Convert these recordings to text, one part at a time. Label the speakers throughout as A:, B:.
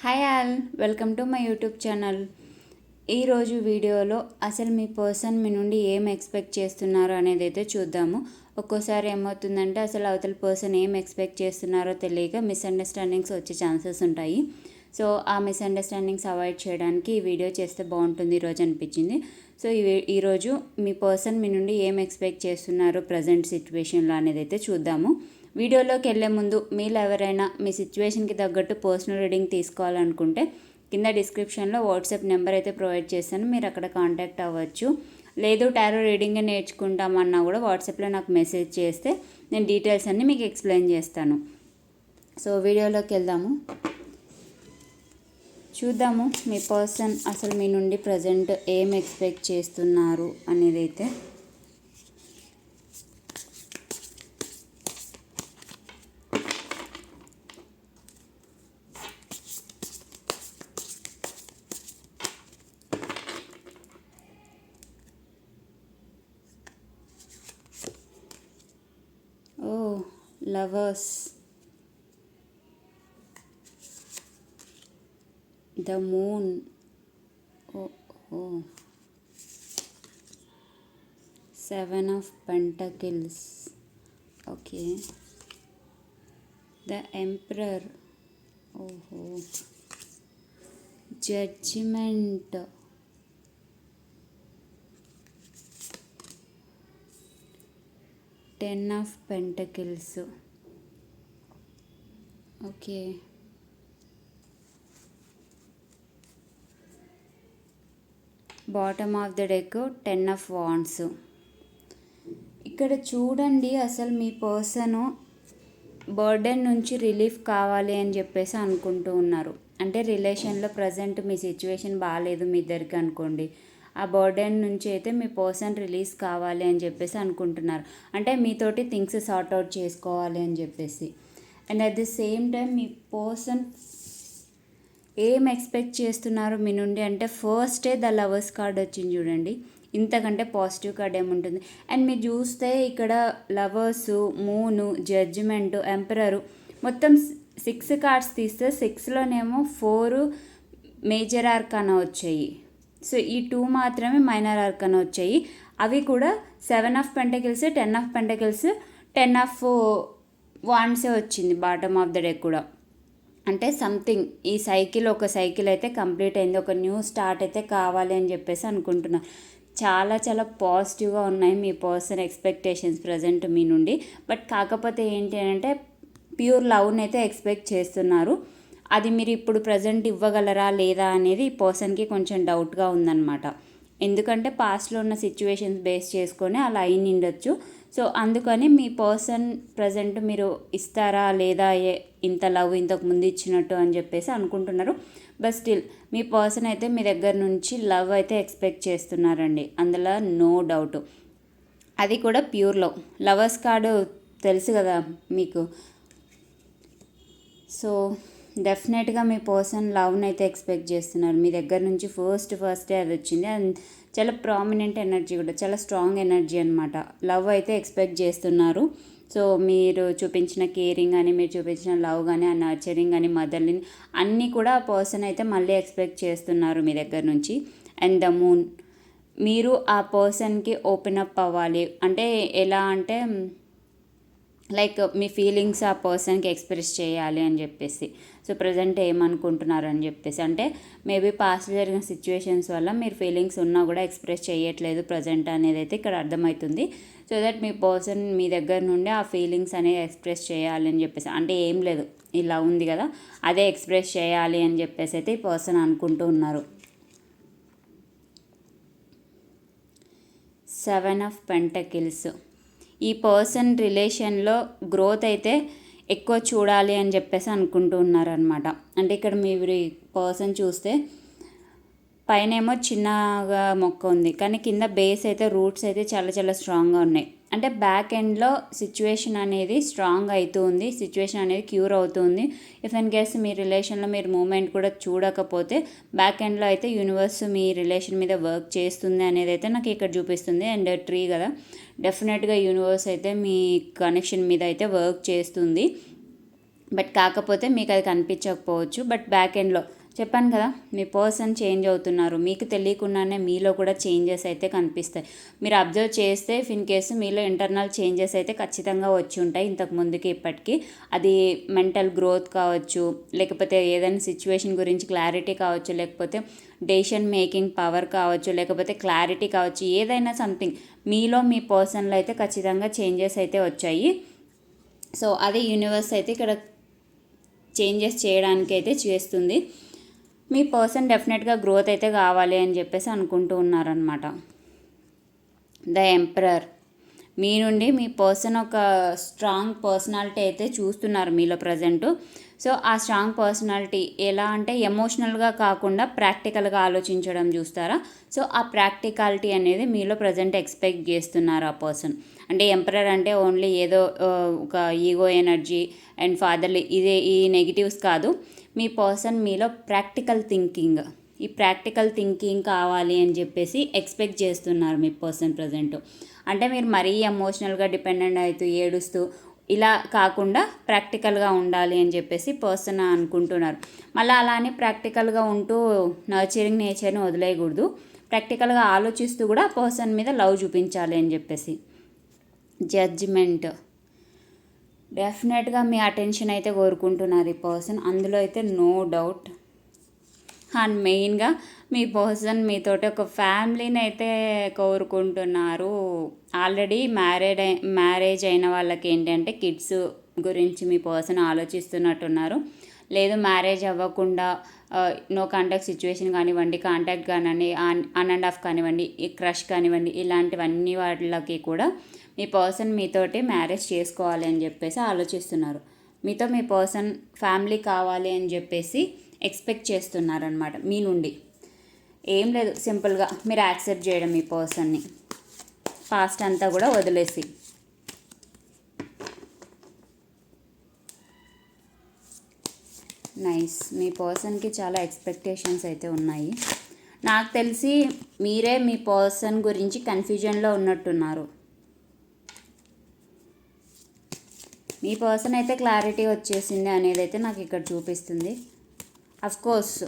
A: Hi all welcome to my YouTube channel. ఈరోజు వీడియోలో అసలు మీ పర్సన్ మీ నుండి ఏం ఎక్స్పెక్ట్ చేస్తున్నారు అనేది అయితే చూద్దాము. ఒక్కోసారి ఏమవుతుందంటే అసలు అవతల పర్సన్ ఏం ఎక్స్పెక్ట్ చేస్తున్నారో తెలియక మిస్అండర్స్టాండింగ్స్ వచ్చే ఛాన్సెస్ ఉంటాయి. సో ఆ మిస్అండర్స్టాండింగ్స్ అవాయిడ్ చేయడానికి ఈ వీడియో చేస్తే బాగుంటుంది ఈరోజు అనిపించింది. సో ఈ ఈరోజు మీ పర్సన్ మీ నుండి ఏం ఎక్స్పెక్ట్ చేస్తున్నారో ప్రజెంట్ సిచ్యువేషన్లో అనేది అయితే చూద్దాము. వీడియోలోకి వెళ్ళే ముందు మీరు ఎవరైనా మీ సిచ్యువేషన్కి తగ్గట్టు పర్సనల్ రీడింగ్ తీసుకోవాలనుకుంటే కింద డిస్క్రిప్షన్లో వాట్సాప్ నెంబర్ అయితే ప్రొవైడ్ చేస్తాను మీరు అక్కడ కాంటాక్ట్ అవ్వచ్చు. లేదు టారో రీడింగ్ నేర్చుకుంటామన్నా కూడా వాట్సాప్లో నాకు మెసేజ్ చేస్తే నేను డీటెయిల్స్ అన్నీ మీకు ఎక్స్ప్లెయిన్ చేస్తాను. సో వీడియోలోకి వెళ్దాము చూద్దాము మీ పర్సన్ అసలు మీ నుండి ప్రజెంట్ ఏం ఎక్స్పెక్ట్ చేస్తున్నారు అనేది అయితే lovers. The moon. Oh, oh. seven of pentacles. Okay. The emperor. Oh, oh. judgment. Ten of pentacles okay bottom of the deck ten of wands ఇక్కడ చూడండి అసలు మీ పర్సను బర్డెన్ నుంచి రిలీఫ్ కావాలి అని చెప్పేసి అనుకుంటూ ఉన్నారు. అంటే రిలేషన్లో ప్రజెంట్ మీ సిచ్యువేషన్ బాగాలేదు మీ ఇద్దరికి అనుకోండి. ఆ బర్డెన్ నుంచి అయితే మీ పర్సన్ రిలీజ్ కావాలి అని చెప్పేసి అనుకుంటున్నారు. అంటే మీతోటి థింగ్స్ సార్ట్ అవుట్ చేసుకోవాలి అని చెప్పేసి. And at the same time me person ఏం ఎక్స్పెక్ట్ చేస్తున్నారు మీ నుండి? అంటే ఫస్టే ద లవర్స్ కార్డ్ వచ్చింది చూడండి. ఇంతకంటే పాజిటివ్ కార్డ్ ఏముంటుంది? అండ్ మీరు చూస్తే ఇక్కడ లవర్స్ మూను జడ్జిమెంట్ ఎంపరరు మొత్తం సిక్స్ కార్డ్స్ తీస్తే సిక్స్లోనేమో ఫోర్ మేజర్ ఆర్కానా వచ్చాయి. సో ఈ టూ మాత్రమే మైనర్ ఆర్కన్ వచ్చాయి. అవి కూడా seven of pentacles ten of pentacles ten of వాన్సే వచ్చింది బాటమ్ ఆఫ్ ద డెక్ కూడా. అంటే సంథింగ్ ఈ సైకిల్ ఒక సైకిల్ అయితే కంప్లీట్ అయింది ఒక న్యూ స్టార్ట్ అయితే కావాలి అని చెప్పేసి అనుకుంటున్నా. చాలా చాలా పాజిటివ్గా ఉన్నాయి మీ పర్సన్ ఎక్స్పెక్టేషన్స్ ప్రజెంట్ మీ నుండి. బట్ కాకపోతే ఏంటి అంటే ప్యూర్ లవ్ని అయితే ఎక్స్పెక్ట్ చేస్తున్నారు. అది మీరు ఇప్పుడు ప్రజెంట్ ఇవ్వగలరా లేదా అనేది ఈ పర్సన్కి కొంచెం డౌట్గా ఉందన్నమాట. ఎందుకంటే పాస్ట్లో ఉన్న సిచ్యువేషన్స్ బేస్ చేసుకొని అలా అయి ఉండొచ్చు సో అందుకని మీ పర్సన్ ప్రజెంట్ మీరు ఇస్తారా లేదా ఇంత లవ్ ఇంతకు ముందు ఇచ్చినట్టు అని చెప్పేసి అనుకుంటున్నారు. బట్ స్టిల్ మీ పర్సన్ అయితే మీ దగ్గర నుంచి లవ్ అయితే ఎక్స్పెక్ట్ చేస్తున్నారండి. అందులో నో డౌట్ అది కూడా ప్యూర్ లవ్ లవర్స్ కార్డు తెలుసు కదా మీకు. సో డెఫినెట్గా మీ పర్సన్ లవ్ని అయితే ఎక్స్పెక్ట్ చేస్తున్నారు. మీ దగ్గర నుంచి ఫస్ట్ ఫస్టే అది వచ్చింది. అండ్ చాలా ప్రామినెంట్ ఎనర్జీ కూడా చాలా స్ట్రాంగ్ ఎనర్జీ అనమాట లవ్ అయితే ఎక్స్పెక్ట్ చేస్తున్నారు. సో మీరు చూపించిన కేరింగ్ కానీ మీరు చూపించిన లవ్ కానీ ఆ నర్చరింగ్ కానీ మదర్ని అన్నీ కూడా ఆ పర్సన్ అయితే మళ్ళీ ఎక్స్పెక్ట్ చేస్తున్నారు మీ దగ్గర నుంచి. అండ్ ద మూన్ మీరు ఆ పర్సన్కి ఓపెన్ అప్ అవ్వాలి. అంటే ఎలా అంటే లైక్ మీ ఫీలింగ్స్ ఆ పర్సన్కి ఎక్స్ప్రెస్ చేయాలి అని చెప్పేసి. సో ప్రజెంట్ ఏమనుకుంటున్నారు అని చెప్పేసి. అంటే మేబీ పాస్ట్ జరిగిన సిచ్యువేషన్స్ వల్ల మీరు ఫీలింగ్స్ ఉన్నా కూడా ఎక్స్ప్రెస్ చేయట్లేదు ప్రజెంట్ అనేది అయితే ఇక్కడ అర్థమవుతుంది. సో దట్ మీ పర్సన్ మీ దగ్గర నుండి ఆ ఫీలింగ్స్ అనేది ఎక్స్ప్రెస్ చేయాలి అని చెప్పేసి. అంటే ఏం లేదు. ఇలా ఉంది కదా. అదే ఎక్స్ప్రెస్ చేయాలి అని చెప్పేసి అయితే ఈ పర్సన్ అనుకుంటూ ఉన్నారు. Seven of pentacles. ఈ పర్సన్ రిలేషన్లో గ్రోత్ అయితే ఎక్కువ చూడాలి అని చెప్పేసి అనుకుంటూ ఉన్నారనమాట అంటే ఇక్కడ మీరు పర్సన్ చూస్తే పైన ఏమో చిన్నగా మొక్క ఉంది. కానీ కింద బేస్ అయితే రూట్స్ అయితే చాలా చాలా స్ట్రాంగ్గా ఉన్నాయి. అంటే బ్యాక్ ఎండ్లో సిచ్యువేషన్ అనేది స్ట్రాంగ్ అవుతుంది సిచ్యువేషన్ అనేది క్యూర్ అవుతుంది. ఇఫ్ అండ్ కేస్ మీ రిలేషన్లో మీరు మూమెంట్ కూడా చూడకపోతే బ్యాక్ ఎండ్లో అయితే యూనివర్స్ మీ రిలేషన్ మీద వర్క్ చేస్తుంది అనేది అయితే నాకు ఇక్కడ చూపిస్తుంది అండ్ ట్రీ కదా. డెఫినెట్గా యూనివర్స్ అయితే మీ కనెక్షన్ మీద అయితే వర్క్ చేస్తుంది. బట్ కాకపోతే మీకు అది కనిపించకపోవచ్చు. బట్ బ్యాక్ ఎండ్లో చెప్పాను కదా మీ పర్సన్ చేంజ్ అవుతున్నారు. మీకు తెలియకుండానే మీలో కూడా చేంజెస్ అయితే కనిపిస్తాయి. మీరు అబ్జర్వ్ చేస్తే ఇన్ కేసు మీలో ఇంటర్నల్ చేంజెస్ అయితే ఖచ్చితంగా వచ్చి ఉంటాయి ఇంతకు ముందుకి ఇప్పటికీ. అది మెంటల్ గ్రోత్ కావచ్చు లేకపోతే ఏదైనా సిచ్యువేషన్ గురించి క్లారిటీ కావచ్చు లేకపోతే డెసిషన్ మేకింగ్ పవర్ కావచ్చు లేకపోతే క్లారిటీ కావచ్చు ఏదైనా సంథింగ్. మీలో మీ పర్సన్లో అయితే ఖచ్చితంగా చేంజెస్ అయితే వచ్చాయి. సో అదే యూనివర్స్ అయితే ఇక్కడ చేంజెస్ చేయడానికి అయితే చేస్తుంది. మీ పర్సన్ డెఫినెట్గా గ్రోత్ అయితే కావాలి అని చెప్పేసి అనుకుంటూ ఉన్నారనమాట ద ఎంపరర్ మీ నుండి మీ పర్సన్ ఒక స్ట్రాంగ్ పర్సనాలిటీ అయితే చూస్తున్నారు మీలో ప్రజెంట్ సో ఆ స్ట్రాంగ్ పర్సనాలిటీ ఎలా అంటే ఎమోషనల్గా కాకుండా ప్రాక్టికల్గా ఆలోచించడం చూస్తారా? సో ఆ ప్రాక్టికాలిటీ అనేది మీలో ప్రజెంట్ ఎక్స్పెక్ట్ చేస్తున్నారు ఆ పర్సన్ అంటే ఎంపరర్ అంటే ఓన్లీ ఏదో uh, ఒక ఈగో ఎనర్జీ అండ్ ఫాదర్లీ ఇదే ఈ నెగిటివ్స్ కాదు. మీ పర్సన్ మీలో ప్రాక్టికల్ థింకింగ్. ఈ ప్రాక్టికల్ థింకింగ్ కావాలి అని చెప్పేసి ఎక్స్పెక్ట్ చేస్తున్నారు మీ పర్సన్ ప్రజెంట్. అంటే మీరు మరీ ఎమోషనల్గా డిపెండెంట్ అవుతూ ఏడుస్తూ ఇలా కాకుండా ప్రాక్టికల్గా ఉండాలి అని చెప్పేసి పర్సన్ అనుకుంటున్నారు. మళ్ళీ అలానే ప్రాక్టికల్గా ఉంటూ నర్చరింగ్ నేచర్ని వదిలేయకూడదు. ప్రాక్టికల్గా ఆలోచిస్తూ కూడా పర్సన్ మీద లవ్ చూపించాలి అని చెప్పేసి. జడ్జిమెంట్. డెఫినెట్గా మీ అటెన్షన్ అయితే కోరుకుంటున్నారు ఈ పర్సన్ అందులో అయితే నో డౌట్ అండ్ మెయిన్గా మీ పర్సన్ మీతోటి ఒక ఫ్యామిలీని అయితే కోరుకుంటున్నారు. ఆల్రెడీ మ్యారేడ్ మ్యారేజ్ అయిన వాళ్ళకి ఏంటంటే కిడ్స్ గురించి మీ పర్సన్ ఆలోచిస్తున్నట్టున్నారు. లేదు మ్యారేజ్ అవ్వకుండా నో కాంటాక్ట్ సిచ్యువేషన్ కానివ్వండి కాంటాక్ట్ కానివ్వండి ఆన్ అన్ అండ్ ఆఫ్ కానివ్వండి క్రష్ కానివ్వండి ఇలాంటివన్నీ వాళ్ళకి కూడా మీ పర్సన్ మీతోటి మ్యారేజ్ చేసుకోవాలి అని చెప్పేసి ఆలోచిస్తున్నారు. మీతో మీ పర్సన్ ఫ్యామిలీ కావాలి అని చెప్పేసి ఎక్స్పెక్ట్ చేస్తున్నారనమాట మీ నుండి. ఏం లేదు సింపుల్గా మీరు యాక్సెప్ట్ చేయడం మీ పర్సన్ని. పాస్ట్ అంతా కూడా వదిలేసి. నైస్. మీ పర్సన్కి చాలా ఎక్స్పెక్టేషన్స్ అయితే ఉన్నాయి. నాకు తెలిసి మీరే మీ పర్సన్ గురించి కన్ఫ్యూజన్లో ఉన్నట్టున్నారు. మీ పర్సన్ అయితే క్లారిటీ వచ్చేసింది అనేది అయితే నాకు ఇక్కడ చూపిస్తుంది. కోర్స్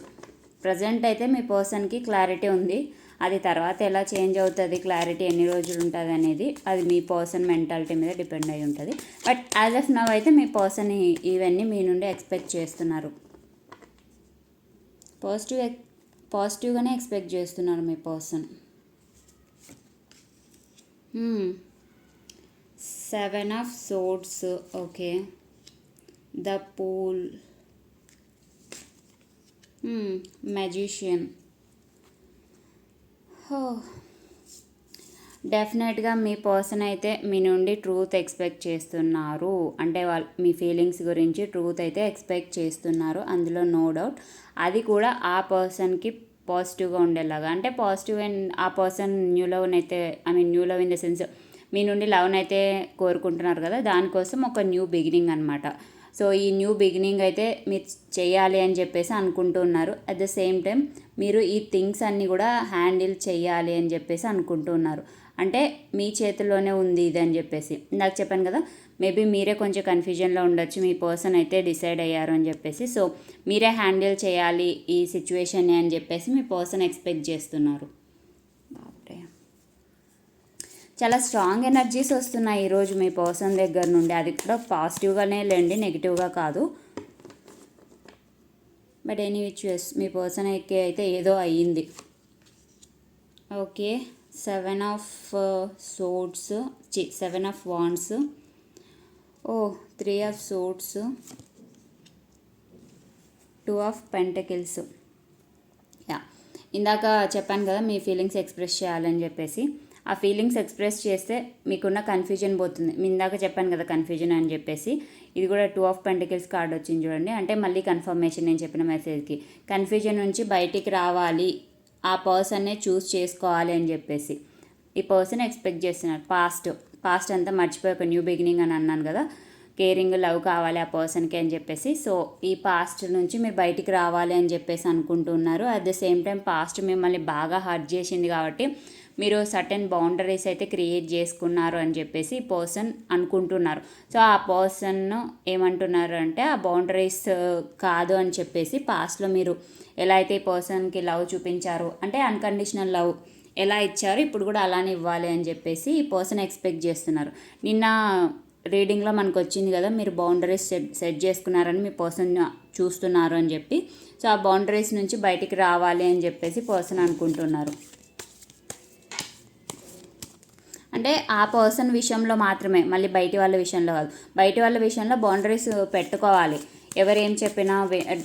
A: ప్రజెంట్ అయితే మీ పర్సన్కి క్లారిటీ ఉంది. అది తర్వాత ఎలా చేంజ్ అవుతుంది క్లారిటీ ఎన్ని రోజులు ఉంటుంది అనేది అది మీ పర్సన్ మెంటాలిటీ మీద డిపెండ్ అయి ఉంటుంది. బట్ యాజ్ ఆఫ్ నవ్ అయితే మీ పర్సన్ ఇవన్నీ మీ నుండి ఎక్స్పెక్ట్ చేస్తున్నారు. పాజిటివ్ పాజిటివ్గానే ఎక్స్పెక్ట్ చేస్తున్నారు మీ person seven of swords okay the fool magician డెఫినెట్గా మీ పర్సన్ అయితే మీ నుండి ట్రూత్ ఎక్స్పెక్ట్ చేస్తున్నారు. అంటే వాళ్ళ మీ ఫీలింగ్స్ గురించి ట్రూత్ అయితే ఎక్స్పెక్ట్ చేస్తున్నారు. అందులో నో డౌట్ అది కూడా ఆ పర్సన్కి పాజిటివ్గా ఉండేలాగా. అంటే పాజిటివ్ అండ్ ఆ పర్సన్ న్యూ లవ్ అయితే I mean new love in the sense మీ నుండి లవన్ అయితే కోరుకుంటున్నారు కదా దానికోసం ఒక న్యూ బిగినింగ్ అనమాట సో ఈ న్యూ బిగినింగ్ అయితే మీరు చేయాలి అని చెప్పేసి అనుకుంటున్నారు అట్ ద సేమ్ టైం మీరు ఈ థింగ్స్ అన్నీ కూడా హ్యాండిల్ చేయాలి అని చెప్పేసి అనుకుంటున్నారు అంటే మీ చేతిలోనే ఉంది ఇది అని చెప్పేసి. నాకు చెప్పాను కదా మేబీ మీరే కొంచెం కన్ఫ్యూజన్లో ఉండొచ్చు మీ పర్సన్ అయితే డిసైడ్ అయ్యారు అని చెప్పేసి. సో మీరే హ్యాండిల్ చేయాలి ఈ సిచ్యువేషన్ అని చెప్పేసి మీ పర్సన్ ఎక్స్పెక్ట్ చేస్తున్నారు. చాలా స్ట్రాంగ్ ఎనర్జీస్ వస్తున్నాయి ఈరోజు మీ పర్సన్ దగ్గర నుండి. అది కూడా పాజిటివ్గానే లేండి నెగిటివ్గా కాదు. బట్ ఎనీ విచ్ మీ పర్సన్ ఎక్కి అయితే ఏదో అయ్యింది. ఓకే సెవెన్ ఆఫ్ సోట్స్ చి seven of wands oh three of swords two of pentacles yeah ఇందాక చెప్పాను కదా మీ ఫీలింగ్స్ ఎక్స్ప్రెస్ చేయాలని చెప్పేసి. ఆ ఫీలింగ్స్ ఎక్స్ప్రెస్ చేస్తే మీకున్న కన్ఫ్యూజన్ పోతుంది. మీ ఇందాక చెప్పాను కదా కన్ఫ్యూజన్ అని చెప్పేసి. ఇది కూడా టూ ఆఫ్ పెంటికల్స్ కార్డ్ వచ్చింది చూడండి. అంటే మళ్ళీ కన్ఫర్మేషన్ నేను చెప్పిన మెసేజ్కి కన్ఫ్యూజన్ నుంచి బయటికి రావాలి. ఆ పర్సన్నే చూస్ చేసుకోవాలి అని చెప్పేసి. ఈ పర్సన్ ఎక్స్పెక్ట్ చేస్తున్నారు. పాస్ట్ పాస్ట్ అంతా మర్చిపోయి ఒక న్యూ బిగినింగ్ అని అన్నాను కదా. కేరింగ్ లవ్ కావాలి ఆ పర్సన్కి అని చెప్పేసి. సో ఈ పాస్ట్ నుంచి మీరు బయటికి రావాలి అని చెప్పేసి అనుకుంటున్నారు. At the same time past మిమ్మల్ని బాగా హర్ట్ చేసింది కాబట్టి మీరు సర్టెన్ బౌండరీస్ అయితే క్రియేట్ చేసుకున్నారు అని చెప్పేసి పర్సన్ అనుకుంటున్నారు. సో ఆ పర్సన్ ఏమంటున్నారు అంటే ఆ బౌండరీస్ కాదు అని చెప్పేసి పాస్ట్లో మీరు ఎలా అయితే ఈ పర్సన్కి లవ్ చూపించారు అంటే అన్కండిషనల్ లవ్ ఎలా ఇచ్చారు ఇప్పుడు కూడా అలానే ఇవ్వాలి అని చెప్పేసి ఈ పర్సన్ ఎక్స్పెక్ట్ చేస్తున్నారు. నిన్న రీడింగ్లో మనకు వచ్చింది కదా మీరు బౌండరీస్ సెట్ సెట్ చేసుకున్నారని మీ పర్సన్ చూస్తున్నారు అని చెప్పి. సో ఆ బౌండరీస్ నుంచి బయటికి రావాలి అని చెప్పేసి పర్సన్ అనుకుంటున్నారు. అంటే ఆ పర్సన్ విషయంలో మాత్రమే మళ్ళీ బయటి వాళ్ళ విషయంలో కాదు. బయటి వాళ్ళ విషయంలో బౌండరీస్ పెట్టుకోవాలి. ఎవరేం చెప్పినా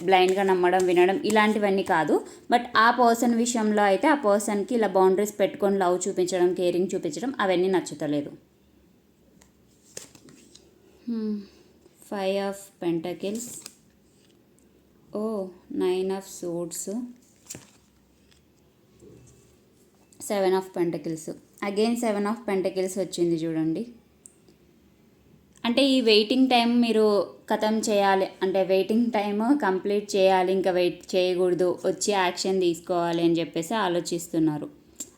A: బ్లైండ్గా నమ్మడం వినడం ఇలాంటివన్నీ కాదు. బట్ ఆ పర్సన్ విషయంలో అయితే ఆ పర్సన్కి ఇలా బౌండరీస్ పెట్టుకొని లవ్ చూపించడం కేరింగ్ చూపించడం అవన్నీ నచ్చుతలేదు. Five of pentacles oh nine of suits seven of pentacles again seven of pentacles వచ్చింది చూడండి. అంటే ఈ వెయిటింగ్ టైం మీరు ఖతం చేయాలి అంటే వెయిటింగ్ టైం కంప్లీట్ చేయాలి ఇంకా వెయిట్ చేయకూడదు వచ్చి యాక్షన్ తీసుకోవాలి అని చెప్పేసి ఆలోచిస్తున్నారు.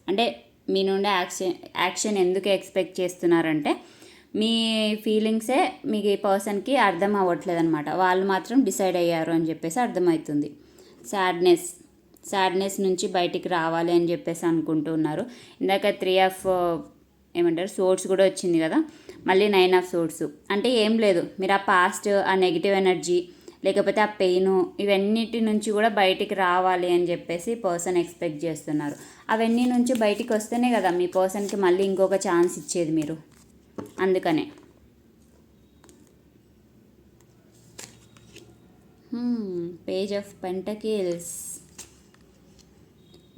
A: అంటే మీ నుండి యాక్షన్ యాక్షన్ ఎందుకు ఎక్స్పెక్ట్ చేస్తున్నారంటే మీ ఫీలింగ్సే మీ పర్సన్కి అర్థం అవ్వట్లేదు అనమాట వాళ్ళు మాత్రం డిసైడ్ అయ్యారు అని చెప్పేసి అర్థమవుతుంది. సాడ్నెస్ సాడ్నెస్ నుంచి బయటికి రావాలి అని చెప్పేసి అనుకుంటున్నారు. ఇందాక త్రీ ఆఫ్ uh, ఏమంటారు? సోర్స్ కూడా వచ్చింది కదా? మళ్ళీ నైన్ ఆఫ్ సోర్స్ అంటే ఏం లేదు. మీరు ఆ పాస్ట్ ఆ నెగిటివ్ ఎనర్జీ లేకపోతే ఆ పెయిన్ ఇవన్నిటి నుంచి కూడా బయటికి రావాలి అని చెప్పేసి పర్సన్ ఎక్స్పెక్ట్ చేస్తున్నారు. అవన్నీ నుంచి బయటికి వస్తేనే కదా మీ పర్సన్కి మళ్ళీ ఇంకొక ఛాన్స్ ఇచ్చేది మీరు. అందుకనే. Page of pentacles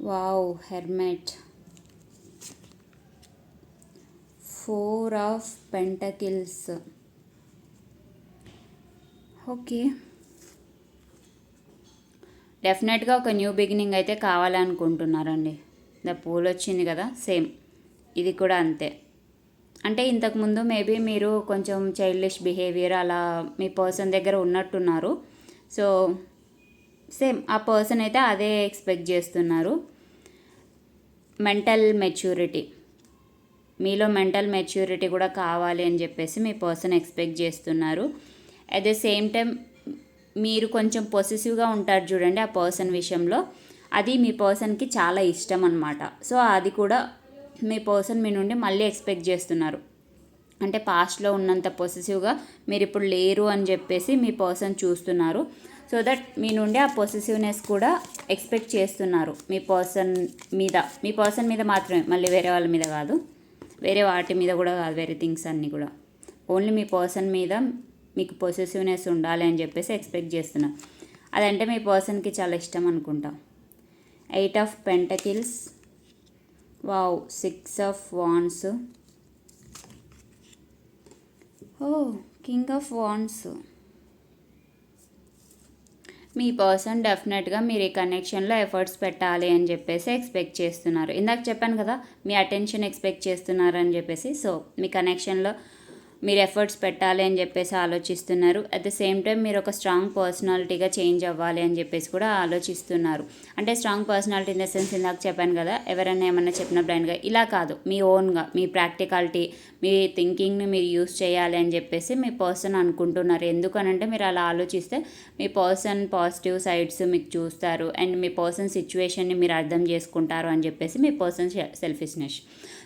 A: wow hermit. Four of pentacles. Okay. డెఫినెట్గా ఒక న్యూ బిగినింగ్ అయితే కావాలనుకుంటున్నారండి. ద పూల్ వచ్చింది కదా సేమ్. ఇది కూడా అంతే. అంటే ఇంతకుముందు మేబీ మీరు కొంచెం చైల్డిష్ బిహేవియర్ అలా మీ పర్సన్ దగ్గర ఉన్నట్టున్నారు. సో సేమ్ ఆ పర్సన్ అయితే అదే ఎక్స్పెక్ట్ చేస్తున్నారు. మెంటల్ మెచ్యూరిటీ మీలో మెంటల్ మెచ్యూరిటీ కూడా కావాలి అని చెప్పేసి మీ పర్సన్ ఎక్స్పెక్ట్ చేస్తున్నారు. అట్ ద సేమ్ టైం మీరు కొంచెం పొసెసివ్గా ఉంటారు చూడండి ఆ పర్సన్ విషయంలో. అది మీ పర్సన్కి చాలా ఇష్టం అనమాట సో అది కూడా మీ పర్సన్ మీ నుండి మళ్ళీ ఎక్స్పెక్ట్ చేస్తున్నారు. అంటే పాస్ట్లో ఉన్నంత పొసెసివ్గా మీరు ఇప్పుడు లేరు అని చెప్పేసి మీ పర్సన్ చూస్తున్నారు. సో దట్ మీ నుండి ఆ పొసెసివ్నెస్ కూడా ఎక్స్పెక్ట్ చేస్తున్నారు. మీ పర్సన్ మీద మీ పర్సన్ మీద మాత్రమే మళ్ళీ వేరే వాళ్ళ మీద కాదు. వేరే వాటి మీద కూడా కాదు వేరే థింగ్స్ అన్నీ కూడా. ఓన్లీ మీ పర్సన్ మీద మీకు పొసెసివ్నెస్ ఉండాలి అని చెప్పేసి ఎక్స్పెక్ట్ చేస్తున్నా. అదంటే మీ పర్సన్కి చాలా ఇష్టం అనుకుంటా. Eight of pentacles wow six of wands oh king of wands me person డెఫినెట్గా మీరు ఈ కనెక్షన్లో ఎఫర్ట్స్ పెట్టాలి అని చెప్పేసి ఎక్స్పెక్ట్ చేస్తున్నారు. ఇందాక చెప్పాను కదా మీ అటెన్షన్ ఎక్స్పెక్ట్ చేస్తున్నారు అని చెప్పేసి. సో మీ కనెక్షన్లో మీరు ఎఫర్ట్స్ పెట్టాలి అని చెప్పేసి ఆలోచిస్తున్నారు. అట్ ద సేమ్ టైం మీరు ఒక స్ట్రాంగ్ పర్సనాలిటీగా చేంజ్ అవ్వాలి అని చెప్పేసి కూడా ఆలోచిస్తున్నారు. అంటే strong personality in the sense ఇందాక చెప్పాను కదా ఎవరైనా ఏమన్నా చెప్పిన బ్లైండ్గా ఇలా కాదు. మీ ఓన్గా మీ ప్రాక్టికాలిటీ మీ థింకింగ్ని మీరు యూస్ చేయాలి అని చెప్పేసి మీ పర్సన్ అనుకుంటున్నారు. ఎందుకనంటే మీరు అలా ఆలోచిస్తే మీ పర్సన్ పాజిటివ్ సైడ్స్ మీకు చూస్తారు. అండ్ మీ పర్సన్ సిచ్యువేషన్ని మీరు అర్థం చేసుకుంటారు అని చెప్పేసి మీ పర్సన్ సెల్ఫిష్నెస్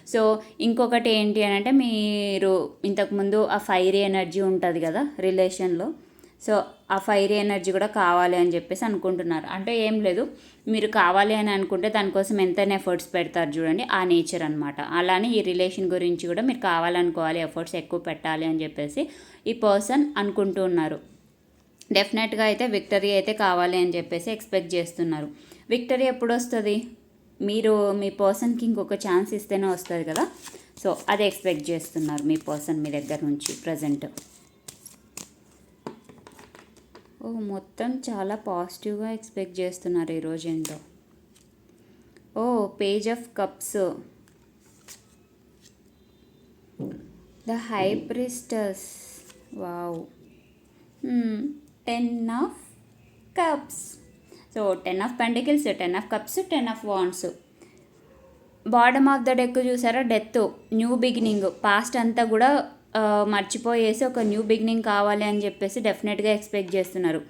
A: సో ఇంకొకటి ఏంటి అని అంటే మీరు ఇంతకుముందు ఆ ఫైర్ ఎనర్జీ ఉంటుంది కదా రిలేషన్లో సో ఆ ఫైర్ ఎనర్జీ కూడా కావాలి అని చెప్పేసి అనుకుంటున్నారు. అంటే ఏం లేదు మీరు కావాలి అని అనుకుంటే దానికోసం ఎంత ఎఫర్ట్స్ పెడతారు చూడండి ఆ నేచర్ అనమాట అలానే ఈ రిలేషన్ గురించి కూడా మీరు కావాలనుకోవాలి ఎఫర్ట్స్ ఎక్కువ పెట్టాలి అని చెప్పేసి ఈ పర్సన్ అనుకుంటున్నారు డెఫినెట్గా అయితే విక్టరీ అయితే కావాలి అని చెప్పేసి ఎక్స్పెక్ట్ చేస్తున్నారు. విక్టరీ ఎప్పుడు వస్తుంది? మీరు మీ పర్సన్కి ఇంకొక ఛాన్స్ ఇస్తేనే వస్తుంది కదా. సో అది ఎక్స్పెక్ట్ చేస్తున్నారు మీ పర్సన్ మీ దగ్గర నుంచి ప్రజెంట్. ఓ మొత్తం చాలా పాజిటివ్గా ఎక్స్పెక్ట్ చేస్తున్నారు ఈరోజు ఏంటో. ఓ page of cups. The high priestess wow ten of cups. So ten of pentacles ten of cups ten of wands. Bottom of the deck చూసారా? Death new beginning. పాస్ట్ అంతా కూడా మర్చిపోయేసి ఒక న్యూ బిగినింగ్ కావాలి అని చెప్పేసి డెఫినెట్గా ఎక్స్పెక్ట్ చేస్తున్నారు.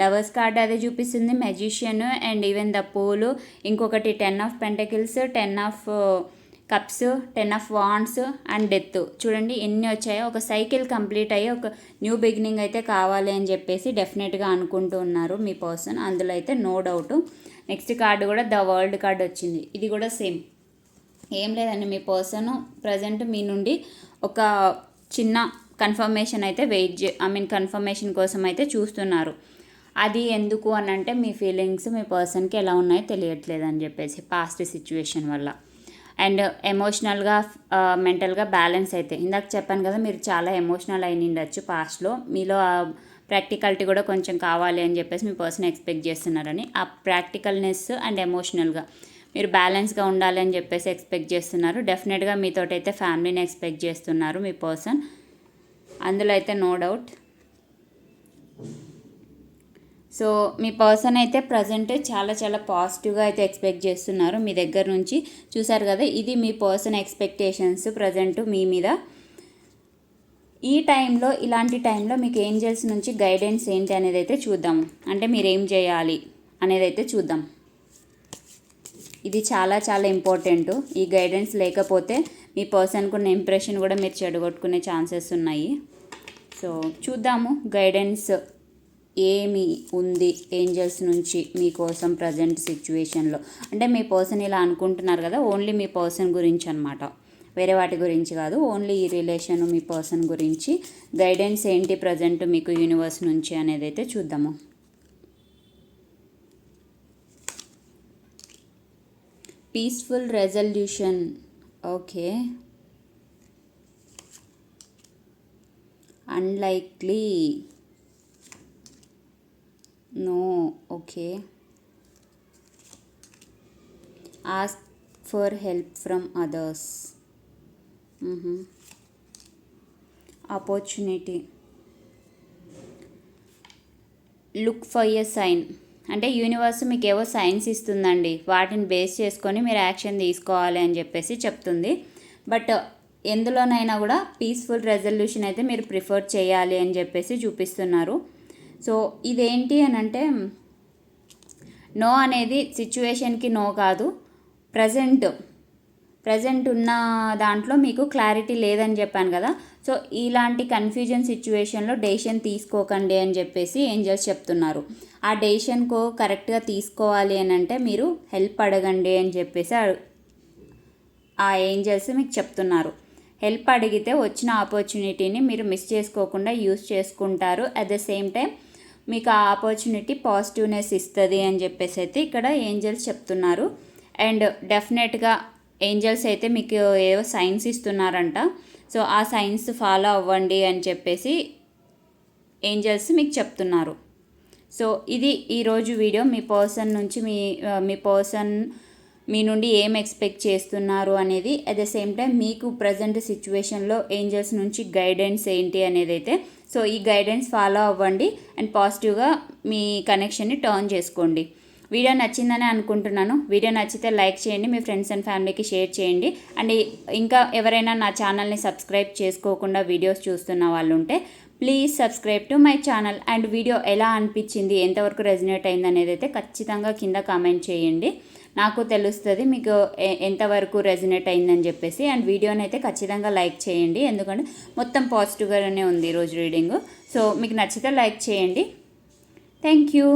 A: Lovers card అదే చూపిస్తుంది magician and even the fool. ఇంకొకటి ten of pentacles ten of cups ten of wands and death. చూడండి ఎన్ని వచ్చాయో ఒక సైకిల్ కంప్లీట్ అయ్యి ఒక న్యూ బిగినింగ్ అయితే కావాలి అని చెప్పేసి డెఫినెట్గా అనుకుంటూ ఉన్నారు మీ పర్సన్. అందులో అయితే నో డౌట్. నెక్స్ట్ కార్డు కూడా ద వరల్డ్ కార్డు వచ్చింది. ఇది కూడా సేమ్. ఏం లేదండి మీ పర్సన్ ప్రజెంట్ మీ నుండి ఒక చిన్న కన్ఫర్మేషన్ అయితే వెయిట్ చే ఐ మీన్ కన్ఫర్మేషన్ కోసం అయితే చూస్తున్నారు. అది ఎందుకు అని అంటే మీ ఫీలింగ్స్ మీ పర్సన్కి ఎలా ఉన్నాయో తెలియట్లేదు అని చెప్పేసి పాస్ట్ సిచ్యువేషన్ వల్ల. అండ్ ఎమోషనల్గా మెంటల్గా బ్యాలెన్స్ అయితే. ఇందాక చెప్పాను కదా మీరు చాలా ఎమోషనల్ అయి ఉండొచ్చు పాస్ట్లో. మీలో ప్రాక్టికాలిటీ కూడా కొంచెం కావాలి అని చెప్పేసి మీ పర్సన్ ఎక్స్పెక్ట్ చేస్తున్నారని. ఆ ప్రాక్టికల్నెస్ అండ్ ఎమోషనల్గా మీరు బ్యాలెన్స్గా ఉండాలి అని చెప్పేసి ఎక్స్పెక్ట్ చేస్తున్నారు. డెఫినెట్గా మీతోటైతే ఫ్యామిలీని ఎక్స్పెక్ట్ చేస్తున్నారు మీ పర్సన్. అందులో అయితే నో డౌట్. సో మీ పర్సన్ అయితే ప్రజెంట్ చాలా చాలా పాజిటివ్గా అయితే ఎక్స్పెక్ట్ చేస్తున్నారు మీ దగ్గర నుంచి. చూసారు కదా ఇది మీ పర్సన్ ఎక్స్పెక్టేషన్స్ ప్రజెంట్ మీ మీద. ఈ టైంలో ఇలాంటి టైంలో మీకు ఏంజల్స్ నుంచి గైడెన్స్ ఏంటి అనేది అయితే చూద్దాము అంటే మీరు ఏం చేయాలి అనేది అయితే చూద్దాం. ఇది చాలా చాలా ఇంపార్టెంట్. ఈ గైడెన్స్ లేకపోతే మీ పర్సన్కి ఉన్న ఇంప్రెషన్ కూడా మీరు చెడగొట్టుకునే ఛాన్సెస్ ఉన్నాయి. సో చూద్దాము గైడెన్స్ ఏమి ఉంది ఏంజల్స్ నుంచి మీకోసం ప్రజెంట్ సిచ్యువేషన్లో? అంటే మీ పర్సన్ ఇలా అనుకుంటున్నారు కదా ఓన్లీ మీ పర్సన్ గురించి అనమాట వేరే వాటి గురించి కాదు ఓన్లీ ఈ రిలేషన్ మీ పర్సన్ గురించి. గైడెన్స్ ఏంటి ప్రజెంట్ మీకు యూనివర్స్ నుంచి అనేది అయితే చూద్దాము. Peaceful resolution. Okay. Unlikely. No okay ask for help from others opportunity look for a sign అంటే యూనివర్స్ మీకు ఏవో సైన్స్ ఇస్తుందండి. వాటిని బేస్ చేసుకొని మీరు యాక్షన్ తీసుకోవాలి అని చెప్పేసి చెప్తుంది. బట్ ఎందులోనైనా కూడా పీస్ఫుల్ రెజల్యూషన్ అయితే మీరు ప్రిఫర్ చేయాలి అని చెప్పేసి చూపిస్తున్నారు. సో ఇదేంటి అని అంటే నో అనేది సిచ్యువేషన్కి నో కాదు. ప్రజెంట్ ప్రజెంట్ ఉన్న దాంట్లో మీకు క్లారిటీ లేదని చెప్పాను కదా. సో ఇలాంటి కన్ఫ్యూజన్ సిచ్యువేషన్లో డెసిషన్ తీసుకోకండి అని చెప్పేసి ఏంజల్స్ చెప్తున్నారు. ఆ డెసిషన్కు కరెక్ట్గా తీసుకోవాలి అని అంటే మీరు హెల్ప్ అడగండి అని చెప్పేసి ఆ ఏంజల్స్ మీకు చెప్తున్నారు. హెల్ప్ అడిగితే వచ్చిన ఆపర్చునిటీని మీరు మిస్ చేసుకోకుండా యూస్ చేసుకుంటారు. అట్ ద సేమ్ టైం మీకు ఆ ఆపర్చునిటీ పాజిటివ్నెస్ ఇస్తుంది అని చెప్పేసి అయితే ఇక్కడ ఏంజల్స్ చెప్తున్నారు. అండ్ డెఫినెట్గా ఏంజల్స్ అయితే మీకు ఏవో సైన్స్ ఇస్తున్నారంట. సో ఆ సైన్స్ ఫాలో అవ్వండి అని చెప్పేసి ఏంజల్స్ మీకు చెప్తున్నారు. సో ఇది ఈరోజు వీడియో మీ పర్సన్ నుంచి మీ మీ పర్సన్ మీ నుండి ఏం ఎక్స్పెక్ట్ చేస్తున్నారు అనేది అట్ ద సేమ్ టైం మీకు ప్రజెంట్ సిచ్యువేషన్లో ఏంజల్స్ నుంచి గైడెన్స్ ఏంటి అనేది అయితే సో ఈ గైడెన్స్ ఫాలో అవ్వండి అండ్ పాజిటివ్గా మీ కనెక్షన్ని టర్న్ చేసుకోండి. వీడియో నచ్చిందని అనుకుంటున్నాను. వీడియో నచ్చితే లైక్ చేయండి మీ ఫ్రెండ్స్ అండ్ ఫ్యామిలీకి షేర్ చేయండి. అండ్ ఇంకా ఎవరైనా నా ఛానల్ని సబ్స్క్రైబ్ చేసుకోకుండా వీడియోస్ చూస్తున్న వాళ్ళు ఉంటే please subscribe to my channel and video ఎలా అనిపించింది ఎంతవరకు రెజినేట్ అయింది అనేది అయితే ఖచ్చితంగా కింద కామెంట్ చేయండి. నాకు తెలుస్తుంది మీకు ఎంతవరకు రెజినేట్ అయిందని చెప్పేసి. అండ్ వీడియోని అయితే ఖచ్చితంగా లైక్ చేయండి. ఎందుకంటే మొత్తం పాజిటివ్గానే ఉంది ఈరోజు రీడింగ్. సో మీకు నచ్చితే లైక్ చేయండి. Thank you